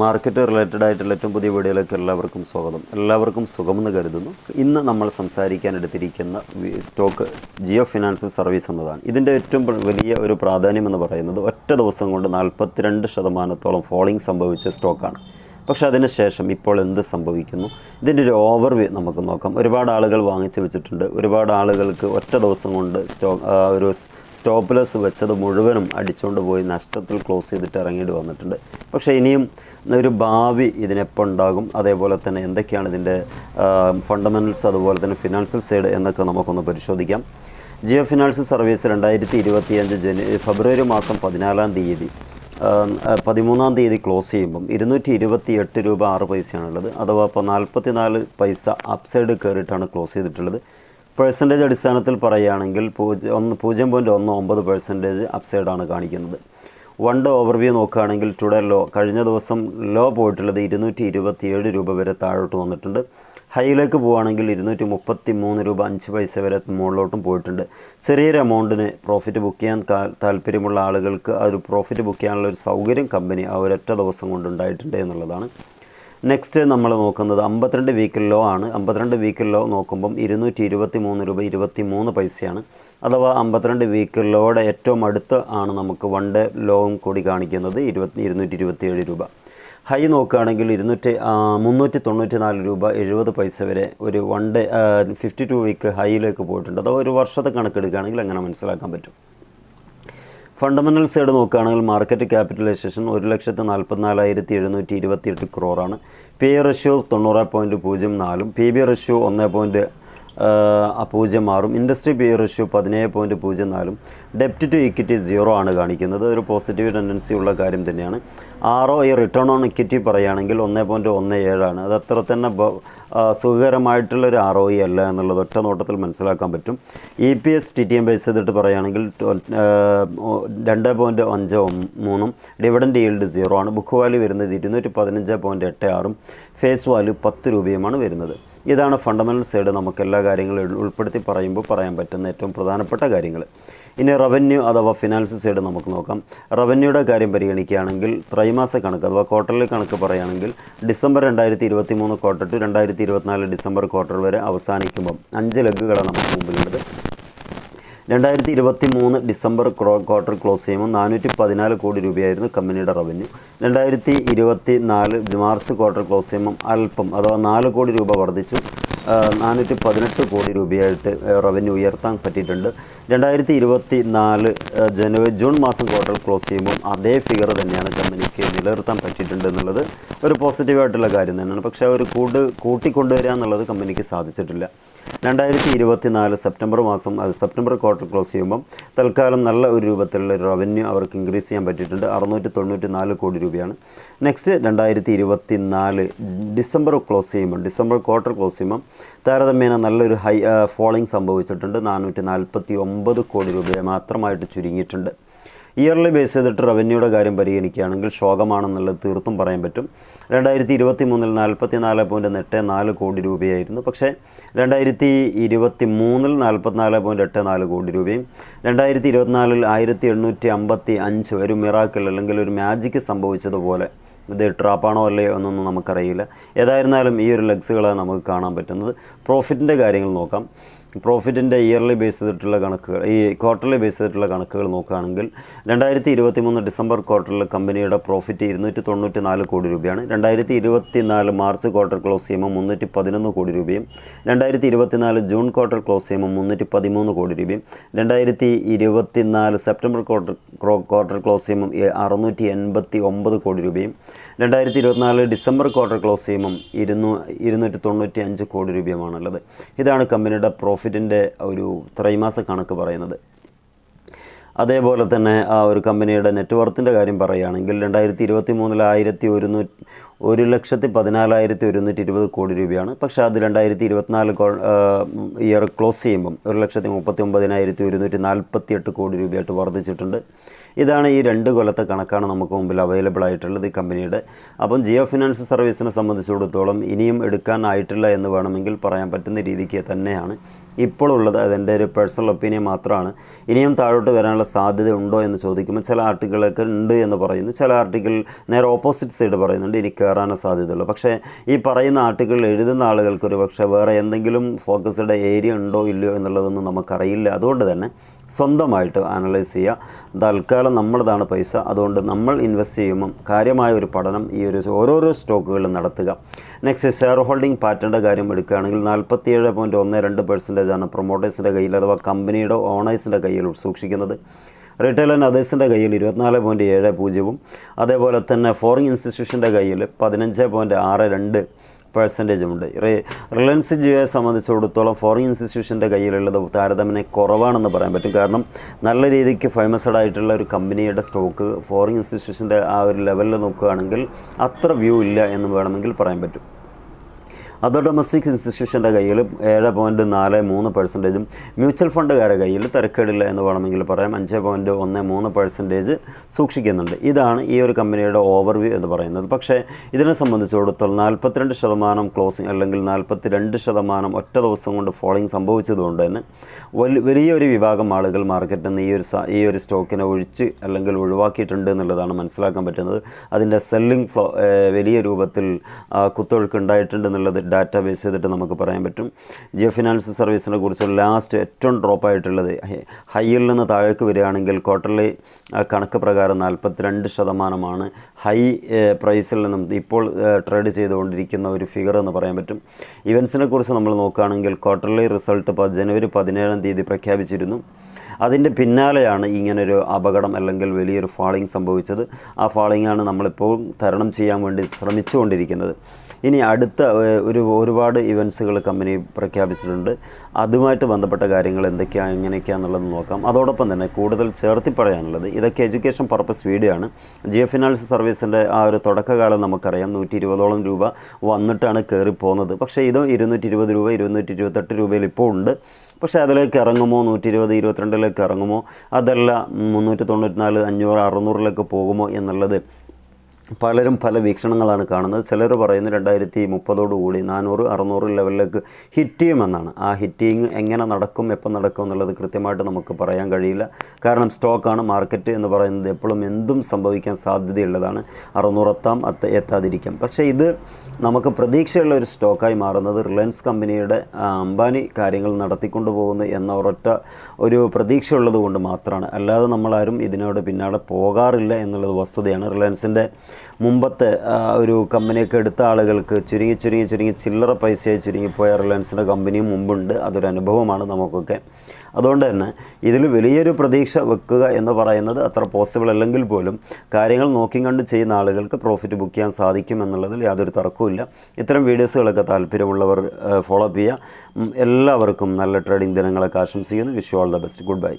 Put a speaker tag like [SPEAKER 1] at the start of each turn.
[SPEAKER 1] Market related ആയിട്ടുള്ള ഏറ്റവും പുതിയ വീഡിയോയിലേക്ക് എല്ലാവർക്കും സ്വാഗതം. എല്ലാവർക്കും സുഖമെന്ന് കരുതുന്നു. ഇന്ന് നമ്മൾ സംസാരിക്കാൻ എടുത്തിരിക്കുന്ന സ്റ്റോക്ക് ജിയോ ഫിനാൻസ് സർവീസ് എന്നതാണ്. ഇതിന്റെ ഏറ്റവും വലിയ ഒരു പ്രാധാന്യം എന്ന് പറയുന്നത് ഒറ്റ ദിവസം കൊണ്ട് നാൽപ്പത്തിരണ്ട് ശതമാനത്തോളം ഫോളിംഗ് സംഭവിച്ച സ്റ്റോക്കാണ് പക്ഷേ അതിന് ശേഷം ഇപ്പോൾ എന്ത് സംഭവിക്കുന്നു? ഇതിന്റെ ഒരു ഓവർവ്യൂ നമുക്ക് നോക്കാം. ഒരുപാട് ആളുകൾ വാങ്ങിച്ചു വെച്ചിട്ടുണ്ട്. ഒരുപാട് ആളുകൾക്ക് ഒറ്റ ദിവസം കൊണ്ട് സ്റ്റോ ഒരു സ്റ്റോപ്പ്ലെസ് വെച്ചത് മുഴുവനും അടിച്ചുകൊണ്ട് പോയി നഷ്ടത്തിൽ ക്ലോസ് ചെയ്തിട്ട് ഇറങ്ങിയിട്ട് വന്നിട്ടുണ്ട്. പക്ഷേ ഇനിയും ഒരു ഭാവി ഇതിനെപ്പോൾ ഉണ്ടാകും. അതേപോലെ തന്നെ എന്തൊക്കെയാണ് ഇതിന്റെ ഫണ്ടമെന്റൽസ് അതുപോലെ തന്നെ ഫിനാൻഷ്യൽ സൈഡ് എന്നൊക്കെ നമുക്കൊന്ന് പരിശോധിക്കാം. ജിയോ ഫിനാൻഷ്യൽ സർവീസ് രണ്ടായിരത്തി ഇരുപത്തിയഞ്ച് ജനു ഫെബ്രുവരി മാസം പതിനാലാം തീയതി. പതിമൂന്നാം തീയതി ക്ലോസ് ചെയ്യുമ്പം ഇരുന്നൂറ്റി ഇരുപത്തി എട്ട് രൂപ ആറ് പൈസയാണുള്ളത്. അഥവാ ഇപ്പോൾ നാൽപ്പത്തി നാല് പൈസ അപ്സൈഡ് കയറിയിട്ടാണ് ക്ലോസ് ചെയ്തിട്ടുള്ളത്. പെർസെന്റേജ് അടിസ്ഥാനത്തിൽ പറയുകയാണെങ്കിൽ പൂജ്യം ഒന്ന് പൂജ്യം പോയിന്റ് ഒന്ന് ഒമ്പത് പെർസെന്റേജ് അപ്സൈഡാണ് കാണിക്കുന്നത്. വൺ ഡേ ഓവർവ്യൂ നോക്കുകയാണെങ്കിൽ ടുഡേ ലോ കഴിഞ്ഞ ദിവസം ലോ പോയിട്ടുള്ളത് ഇരുന്നൂറ്റി ഇരുപത്തി ഏഴ് രൂപ വരെ താഴോട്ട് വന്നിട്ടുണ്ട്. ഹൈയിലേക്ക് പോവുകയാണെങ്കിൽ ഇരുന്നൂറ്റി മുപ്പത്തി മൂന്ന് രൂപ അഞ്ച് പൈസ വരെ മുകളിലോട്ടും പോയിട്ടുണ്ട്. ചെറിയൊരു എമൗണ്ടിന് പ്രോഫിറ്റ് ബുക്ക് ചെയ്യാൻ താല്പര്യമുള്ള ആളുകൾക്ക് ആ ഒരു പ്രോഫിറ്റ് ബുക്ക് ചെയ്യാനുള്ള ഒരു സൗകര്യം കമ്പനി ആ ഒരൊറ്റ ദിവസം കൊണ്ടുണ്ടായിട്ടുണ്ട് എന്നുള്ളതാണ്. നെക്സ്റ്റ് നമ്മൾ നോക്കുന്നത് അമ്പത്തിരണ്ട് വീക്കിൽ ലോ ആണ്. അമ്പത്തിരണ്ട് വീക്കിൽ ലോ നോക്കുമ്പം ഇരുന്നൂറ്റി ഇരുപത്തി മൂന്ന് രൂപ ഇരുപത്തി മൂന്ന് പൈസയാണ്. അഥവാ അമ്പത്തിരണ്ട് വീക്കിൽ ലോയുടെ ഏറ്റവും അടുത്ത് ആണ് നമുക്ക് വൺ ഡേ ലോവും കൂടി കാണിക്കുന്നത് ഇരുപത്തി ഇരുന്നൂറ്റി ഇരുപത്തി ഏഴ് രൂപ. ഹൈ നോക്കുകയാണെങ്കിൽ ഇരുന്നൂറ്റി മുന്നൂറ്റി തൊണ്ണൂറ്റി നാല് രൂപ എഴുപത് പൈസ വരെ ഒരു one day fifty two week ഹൈയിലേക്ക് പോയിട്ടുണ്ട്. അതോ ഒരു വർഷത്തെ കണക്കെടുക്കുകയാണെങ്കിൽ അങ്ങനെ മനസ്സിലാക്കാൻ പറ്റും. ഫണ്ടമെന്റൽ സൈഡ് നോക്കുകയാണെങ്കിൽ മാർക്കറ്റ് ക്യാപിറ്റലൈസേഷൻ ഒരു ലക്ഷത്തി നാൽപ്പത്തിനാലായിരത്തി എഴുന്നൂറ്റി ഇരുപത്തി എട്ട് ക്രോറാണ് പി റഷ്യോ തൊണ്ണൂറ് പോയിന്റ് പൂജ്യം നാലും പി ബി റഷ്യോ ഒന്ന് പോയിന്റ് പൂജ്യം മാറും ഇൻഡസ്ട്രി പി റഷ്യൂ പതിനേഴ് പോയിന്റ് പൂജ്യം നാലും. ഡെപ്റ്റ് ടു ഇക്വിറ്റി സീറോ ആണ് കാണിക്കുന്നത്. ഒരു പോസിറ്റീവ് ടെൻഡൻസി ഉള്ള കാര്യം തന്നെയാണ്. ആറോ ഈ റിട്ടേൺ ഓൺ ഇക്വിറ്റി പറയുകയാണെങ്കിൽ ഒന്ന് പോയിന്റ് ഒന്ന് ഏഴാണ്. അത് അത്ര തന്നെ സുഖകരമായിട്ടുള്ളൊരു ആർ ഒ ഇ അല്ല എന്നുള്ളത് ഒറ്റ നോട്ടത്തിൽ മനസ്സിലാക്കാൻ പറ്റും. E P S T T M base ചെയ്തിട്ട് പറയുകയാണെങ്കിൽ രണ്ട് പോയിന്റ് അഞ്ച് മൂന്നും. ഡിവിഡൻഡ് ഈൽഡ് സീറോ ആണ്. ബുക്ക് വാല്യൂ വരുന്നത് ഇരുന്നൂറ്റി പതിനഞ്ച് പോയിന്റ് എട്ട് ആറും. ഫേസ് വാല്യൂ പത്ത് രൂപയുമാണ് വരുന്നത്. ഇതാണ് ഫണ്ടമെന്റൽ സൈഡ് നമുക്ക് എല്ലാ കാര്യങ്ങളും ഉൾപ്പെടുത്തി പറയുമ്പോൾ പറയാൻ പറ്റുന്ന ഏറ്റവും പ്രധാനപ്പെട്ട കാര്യങ്ങൾ. ഇനി റവന്യൂ അഥവാ ഫിനാൻസ് സൈഡ് നമുക്ക് നോക്കാം. റവന്യൂയുടെ കാര്യം പരിഗണിക്കുകയാണെങ്കിൽ ത്രൈമാസ കണക്ക് അഥവാ ക്വാർട്ടർലി കണക്ക് പറയുകയാണെങ്കിൽ ഡിസംബർ രണ്ടായിരത്തി ഇരുപത്തി മൂന്ന് ക്വാർട്ടർ ടു രണ്ടായിരത്തി ഇരുപത്തിനാല് ഡിസംബർ ക്വാർട്ടർ വരെ അവസാനിക്കുമ്പം അഞ്ച് ലഗുകളാണ് നമുക്ക് മുമ്പിലുള്ളത്. രണ്ടായിരത്തി ഇരുപത്തി മൂന്ന് ഡിസംബർ ക്വാർട്ടർ ക്ലോസ് ചെയ്യുമ്പോൾ നാനൂറ്റി പതിനാല് കോടി രൂപയായിരുന്നു കമ്പനിയുടെ റവന്യൂ. രണ്ടായിരത്തി ഇരുപത്തി നാല് മാർച്ച് ക്വാർട്ടർ ക്ലോസ് ചെയ്യുമ്പം അല്പം അഥവാ നാല് കോടി രൂപ വർദ്ധിച്ചു. നാനൂറ്റി പതിനെട്ട് കോടി രൂപയായിട്ട് റവന്യൂ ഉയർത്താൻ പറ്റിയിട്ടുണ്ട്. രണ്ടായിരത്തി ഇരുപത്തി നാല് ജനുവരി ജൂൺ മാസം ക്വാർട്ടർ ക്ലോസ് ചെയ്യുമ്പോൾ അതേ ഫിഗർ തന്നെയാണ് കമ്പനിക്ക് നിലനിർത്താൻ പറ്റിയിട്ടുണ്ട് എന്നുള്ളത് ഒരു പോസിറ്റീവായിട്ടുള്ള കാര്യം തന്നെയാണ്. പക്ഷേ ഒരു കൂട് കൂട്ടിക്കൊണ്ടുവരിക എന്നുള്ളത് കമ്പനിക്ക് സാധിച്ചിട്ടില്ല. രണ്ടായിരത്തി ഇരുപത്തി നാല് സെപ്റ്റംബർ മാസം അത് സെപ്റ്റംബർ ക്വാർട്ടർ ക്ലോസ് ചെയ്യുമ്പം തൽക്കാലം നല്ല ഒരു രൂപത്തിലുള്ള റവന്യൂ അവർക്ക് ഇൻക്രീസ് ചെയ്യാൻ പറ്റിയിട്ടുണ്ട്. അറുന്നൂറ്റി തൊണ്ണൂറ്റി നാല് കോടി രൂപയാണ്. നെക്സ്റ്റ് രണ്ടായിരത്തി ഇരുപത്തി നാല് ഡിസംബർ ക്ലോസ് ചെയ്യുമ്പം ഡിസംബർ ക്വാർട്ടർ ക്ലോസ് ചെയ്യുമ്പം താരതമ്യേന നല്ലൊരു ഹൈ ഫോളിംഗ് സംഭവിച്ചിട്ടുണ്ട്. നാനൂറ്റി നാൽപ്പത്തി ഒമ്പത് കോടി രൂപയെ മാത്രമായിട്ട് ചുരുങ്ങിയിട്ടുണ്ട്. ഇയർലി ബേസ് ചെയ്തിട്ട് റവന്യൂയുടെ കാര്യം പരിഗണിക്കുകയാണെങ്കിൽ ശോകമാണെന്നുള്ളത് തീർത്തും പറയാൻ പറ്റും. രണ്ടായിരത്തി ഇരുപത്തി മൂന്നിൽ നാൽപ്പത്തി നാല് പോയിന്റ് എട്ട് നാല് കോടി രൂപയായിരുന്നു. പക്ഷേ രണ്ടായിരത്തി ഇരുപത്തി മൂന്നിൽ നാൽപ്പത്തിനാല് പോയിന്റ് എട്ട് നാല് കോടി രൂപയും രണ്ടായിരത്തി ഇരുപത്തിനാലിൽ ആയിരത്തി എണ്ണൂറ്റി അമ്പത്തി അഞ്ച് ഒരു മിറാക്കിൾ അല്ലെങ്കിൽ ഒരു മാജിക്ക് സംഭവിച്ചതുപോലെ ഇത് ട്രാപ്പാണോ അല്ലയോ എന്നൊന്നും നമുക്കറിയില്ല. ഏതായിരുന്നാലും ഈ ഒരു ലെഗ്സുകളാണ് നമുക്ക് കാണാൻ പറ്റുന്നത്. പ്രോഫിറ്റിന്റെ കാര്യങ്ങൾ നോക്കാം. പ്രോഫിറ്റിന്റെ ഇയർലി ബേസ് ചെയ്തിട്ടുള്ള കണക്കുകൾ ഈ ക്വാർട്ടർലി ബേസ് ചെയ്തിട്ടുള്ള കണക്കുകൾ നോക്കുകയാണെങ്കിൽ രണ്ടായിരത്തി ഇരുപത്തി മൂന്ന് ഡിസംബർ ക്വാർട്ടറിൽ കമ്പനിയുടെ പ്രോഫിറ്റ് ഇരുന്നൂറ്റി തൊണ്ണൂറ്റി നാല് കോടി രൂപയാണ്. രണ്ടായിരത്തി ഇരുപത്തി നാല് മാർച്ച് ക്വാർട്ടർ ക്ലോസ് ചെയ്യുമ്പോൾ മുന്നൂറ്റി പതിനൊന്ന് കോടി രൂപയും രണ്ടായിരത്തി ഇരുപത്തി നാല് ജൂൺ ക്വാർട്ടർ ക്ലോസ് ചെയ്യുമ്പോൾ മുന്നൂറ്റി പതിമൂന്ന് കോടി രൂപയും രണ്ടായിരത്തി ഇരുപത്തി നാല് സെപ്റ്റംബർ ക്വാർട്ടർ ക്വാർട്ടർ ക്ലോസ് ചെയ്യുമ്പോൾ അറുന്നൂറ്റി എൺപത്തി ഒമ്പത് കോടി രൂപയും രണ്ടായിരത്തി ഇരുപത്തിനാല് ഡിസംബർ ക്വാർട്ടർ ക്ലോസ് ചെയ്യുമ്പം ഇരുന്നൂ ഇരുന്നൂറ്റി തൊണ്ണൂറ്റി അഞ്ച് കോടി രൂപയുമാണുള്ളത്. ഇതാണ് കമ്പനിയുടെ പ്രോഫിറ്റിന്റെ ഒരു ത്രൈമാസ കണക്ക് പറയുന്നത്. അതേപോലെ തന്നെ ആ ഒരു കമ്പനിയുടെ നെറ്റ്വർത്തിന്റെ കാര്യം പറയുകയാണെങ്കിൽ രണ്ടായിരത്തി ഇരുപത്തി മൂന്നിൽ ആയിരത്തി ഒരുന്നൂറ്റി ഒരു ലക്ഷത്തി പതിനാലായിരത്തി ഒരുന്നൂറ്റി ഇരുപത് കോടി രൂപയാണ്. പക്ഷേ അത് രണ്ടായിരത്തി ഇരുപത്തിനാല് ഇയർ ക്ലോസ് ചെയ്യുമ്പം ഒരു ലക്ഷത്തി മുപ്പത്തി ഒമ്പതിനായിരത്തി ഒരുന്നൂറ്റി നാൽപ്പത്തി എട്ട് കോടി രൂപയായിട്ട് വർദ്ധിച്ചിട്ടുണ്ട്. ഇതാണ് ഈ രണ്ട് കൊല്ലത്തെ കണക്കാണ് നമുക്ക് മുമ്പിൽ അവൈലബിൾ ആയിട്ടുള്ളത് ഈ കമ്പനിയുടെ അപ്പം ജിയോ ഫിനാൻസ് സർവീസിനെ സംബന്ധിച്ചിടത്തോളം ഇനിയും എടുക്കാനായിട്ടില്ല എന്ന് വേണമെങ്കിൽ പറയാൻ പറ്റുന്ന രീതിക്ക് തന്നെയാണ് ഇപ്പോൾ ഉള്ളത്. അതെന്റെ ഒരു പേഴ്സണൽ ഒപ്പീനിയൻ മാത്രമാണ്. ഇനിയും താഴോട്ട് വരാനുള്ള സാധ്യത ഉണ്ടോ എന്ന് ചോദിക്കുമ്പോൾ ചില ആർട്ടിക്കിളൊക്കെ ഉണ്ട് എന്ന് പറയുന്നു. ചില ആർട്ടിക്കിൾ നേരെ ഓപ്പോസിറ്റ് സൈഡ് പറയുന്നുണ്ട്. ഇനി കയറാനേ സാധ്യതയുള്ളൂ. പക്ഷേ ഈ പറയുന്ന ആർട്ടിക്കിൾ എഴുതുന്ന ആളുകൾക്ക് ഒരു പക്ഷേ വേറെ എന്തെങ്കിലും ഫോക്കസ്ഡ് ഏരിയ ഉണ്ടോ ഇല്ലയോ എന്നുള്ളതൊന്നും നമുക്കറിയില്ല. അതുകൊണ്ട് തന്നെ സ്വന്തമായിട്ട് അനലൈസ് ചെയ്യുക. തൽക്കാലം നമ്മുടേതാണ് പൈസ. അതുകൊണ്ട് നമ്മൾ ഇൻവെസ്റ്റ് ചെയ്യുമ്പം കാര്യമായ ഒരു പഠനം ഈ ഒരു ഓരോരോ സ്റ്റോക്കുകളിലും നടത്തുക. നെക്സ്റ്റ് ഷെയർ ഹോൾഡിംഗ് പാറ്റേണിന്റെ കാര്യം എടുക്കുകയാണെങ്കിൽ നാൽപ്പത്തിയേഴ് പോയിന്റ് ഒന്ന് രണ്ട് പെർസെന്റേജ് ആണ് പ്രൊമോട്ടേഴ്സിന്റെ കയ്യിൽ അഥവാ കമ്പനിയുടെ ഓണേഴ്സിന്റെ കയ്യിൽ സൂക്ഷിക്കുന്നത്. റീറ്റെയിൽ ആൻഡ് അതേഴ്സിന്റെ കയ്യിൽ ഇരുപത്തിനാല് പോയിന്റ് ഏഴ് പൂജ്യവും. അതേപോലെ തന്നെ ഫോറിൻ ഇൻസ്റ്റിറ്റ്യൂഷന്റെ കയ്യിൽ പതിനഞ്ച് പോയിന്റ് ആറ് രണ്ട് പെർസെന്റേജുമുണ്ട് റിലയൻസ് ജിയോയെ സംബന്ധിച്ചിടത്തോളം ഫോറിൻ ഇൻസ്റ്റിറ്റ്യൂഷന്റെ കയ്യിലുള്ളത് താരതമ്യേന കുറവാണെന്ന് പറയാൻ പറ്റും. കാരണം നല്ല രീതിക്ക് ഫേമസ്ഡ് ആയിട്ടുള്ള ഒരു കമ്പനിയുടെ സ്റ്റോക്ക് ഫോറിൻ ഇൻസ്റ്റിറ്റ്യൂഷന്റെ ആ ഒരു ലെവലിൽ നോക്കുകയാണെങ്കിൽ അത്ര വ്യൂ ഇല്ല എന്ന് വേണമെങ്കിൽ പറയാൻ പറ്റും. അതർ ഡൊമസ്റ്റിക് ഇൻസ്റ്റിറ്റ്യൂഷന്റെ കയ്യിൽ ഏഴ് പോയിന്റ് നാല് മൂന്ന് പെർസെന്റേജും മ്യൂച്വൽ ഫണ്ടുകാരുടെ കയ്യിൽ തിരക്കേടില്ല എന്ന് വേണമെങ്കിൽ പറയാം. അഞ്ച് പോയിന്റ് ഒന്ന് മൂന്ന് പെർസെന്റേജ് സൂക്ഷിക്കുന്നുണ്ട്. ഇതാണ് ഈ ഒരു കമ്പനിയുടെ ഓവർവ്യൂ എന്ന് പറയുന്നത്. പക്ഷേ ഇതിനെ സംബന്ധിച്ചിടത്തോളം നാൽപ്പത്തിരണ്ട് ശതമാനം ക്ലോസിംഗ് അല്ലെങ്കിൽ നാൽപ്പത്തി രണ്ട് ശതമാനം ഒറ്റ ദിവസം കൊണ്ട് ഫോളിംഗ് സംഭവിച്ചതുകൊണ്ട് തന്നെ വലിയ വലിയൊരു വിഭാഗം ആളുകൾ മാർക്കറ്റിൽ നിന്ന് ഈ ഒരു ഈ ഒരു സ്റ്റോക്കിനെ ഒഴിച്ച് അല്ലെങ്കിൽ ഒഴിവാക്കിയിട്ടുണ്ട് എന്നുള്ളതാണ് മനസ്സിലാക്കാൻ പറ്റുന്നത്. അതിന്റെ സെല്ലിംഗ് ഫ്ലോ വലിയ രൂപത്തിൽ ആ, കുത്തൊഴുക്ക് ഉണ്ടായിട്ടുണ്ട് എന്നുള്ളത് ഡാറ്റ ബേസ് ചെയ്തിട്ട് നമുക്ക് പറയാൻ പറ്റും. ജിയോ ഫിനാൻസ് സർവീസിനെ കുറിച്ചുള്ള ലാസ്റ്റ് ഏറ്റവും ഡ്രോപ്പ് ആയിട്ടുള്ളത് ഹൈയിൽ നിന്ന് താഴേക്ക് വരികയാണെങ്കിൽ ക്വാർട്ടർലി കണക്ക് പ്രകാരം നാൽപ്പത്തിരണ്ട് ശതമാനമാണ് ഹൈ പ്രൈസിൽ നിന്നും ഇപ്പോൾ ട്രേഡ് ചെയ്തുകൊണ്ടിരിക്കുന്ന ഒരു ഫിഗർ എന്ന് പറയാൻ പറ്റും. ഇവൻസിനെ കുറിച്ച് നമ്മൾ നോക്കുകയാണെങ്കിൽ ക്വാർട്ടർലി റിസൾട്ട് ജനുവരി പതിനേഴാം തീയതി പ്രഖ്യാപിച്ചിരുന്നു. അതിന്റെ പിന്നാലെയാണ് ഇങ്ങനൊരു അപകടം അല്ലെങ്കിൽ വലിയൊരു ഫാളിങ് സംഭവിച്ചത്. ആ ഫാളിങ്ങാണ് നമ്മളിപ്പോൾ തരണം ചെയ്യാൻ വേണ്ടി ശ്രമിച്ചുകൊണ്ടിരിക്കുന്നത്. ഇനി അടുത്ത ഒരു ഒരുപാട് ഇവൻസുകൾ കമ്പനി പ്രഖ്യാപിച്ചിട്ടുണ്ട്. അതുമായിട്ട് ബന്ധപ്പെട്ട കാര്യങ്ങൾ എന്തൊക്കെയാണ് എങ്ങനെയൊക്കെയാണെന്നുള്ളത് നോക്കാം. അതോടൊപ്പം തന്നെ കൂടുതൽ ചേർത്തി പറയാനുള്ളത് ഇതൊക്കെ എഡ്യൂക്കേഷൻ പർപ്പസ് വീഡിയോ ആണ് ജിയോ ഫിനാൻസ് സർവീസിന്റെ ആ ഒരു തുടക്കകാലം നമുക്കറിയാം. നൂറ്റി ഇരുപതോളം രൂപ വന്നിട്ടാണ് കയറിപ്പോകുന്നത് പക്ഷേ ഇതും ഇരുന്നൂറ്റി ഇരുപത് രൂപ ഇരുന്നൂറ്റി ഇരുപത്തെട്ട് രൂപയിൽ ഇപ്പോൾ ഉണ്ട്. പക്ഷേ അതിലേക്ക് ഇറങ്ങുമോ? നൂറ്റി ഇരുപത് ഇരുപത്തിരണ്ടിലേക്ക് ഇറങ്ങുമോ? അതല്ല മുന്നൂറ്റി തൊണ്ണൂറ്റിനാല് അഞ്ഞൂറ് അറുന്നൂറിലേക്ക് പോകുമോ എന്നുള്ളത് പലരും പല വീക്ഷണങ്ങളാണ് കാണുന്നത്. ചിലർ പറയുന്നത് രണ്ടായിരത്തി മുപ്പതോടുകൂടി നാനൂറ് അറുന്നൂറ് ലെവലിലേക്ക് ഹിറ്റ് ചെയ്യുമെന്നാണ്. ആ ഹിറ്റിങ് എങ്ങനെ നടക്കും എപ്പോൾ നടക്കും എന്നുള്ളത് കൃത്യമായിട്ട് നമുക്ക് പറയാൻ കഴിയില്ല. കാരണം സ്റ്റോക്കാണ് മാർക്കറ്റ് എന്ന് പറയുന്നത് എപ്പോഴും എന്തും സംഭവിക്കാൻ സാധ്യതയുള്ളതാണ്. അറുന്നൂറത്താം അത്ത എത്താതിരിക്കാം. പക്ഷേ ഇത് നമുക്ക് പ്രതീക്ഷയുള്ള ഒരു സ്റ്റോക്കായി മാറുന്നത് റിലയൻസ് കമ്പനിയുടെ അംബാനി കാര്യങ്ങൾ നടത്തിക്കൊണ്ടു പോകുന്നു എന്ന ഒരൊറ്റ ഒരു പ്രതീക്ഷയുള്ളത് കൊണ്ട് മാത്രമാണ്. അല്ലാതെ നമ്മളാരും ഇതിനോട് പിന്നാലെ പോകാറില്ല എന്നുള്ളത് വസ്തുതയാണ്. റിലയൻസിന്റെ മുമ്പത്തെ ഒരു കമ്പനിയൊക്കെ എടുത്ത ആളുകൾക്ക് ചുരുങ്ങി ചുരുങ്ങി ചുരുങ്ങി ചില്ലറ പൈസയായി ചുരുങ്ങിപ്പോയ റിലയൻസിന്റെ കമ്പനിയും മുമ്പുണ്ട്. അതൊരു അനുഭവമാണ് നമുക്കൊക്കെ. അതുകൊണ്ട് തന്നെ ഇതിൽ വലിയൊരു പ്രതീക്ഷ വെക്കുക എന്ന് പറയുന്നത് അത്ര പോസിബിൾ അല്ലെങ്കിൽ പോലും കാര്യങ്ങൾ നോക്കി കണ്ട് ചെയ്യുന്ന ആളുകൾക്ക് പ്രോഫിറ്റ് ബുക്ക് ചെയ്യാൻ സാധിക്കും എന്നുള്ളതിൽ യാതൊരു തർക്കവുമില്ല. ഇത്തരം വീഡിയോസുകളൊക്കെ താല്പര്യമുള്ളവർ ഫോളോ അപ്പ് ചെയ്യുക. എല്ലാവർക്കും നല്ല ട്രേഡിംഗ് ദിനങ്ങളൊക്കെ ആശംസിക്കുന്നു. Wish all the best goodbye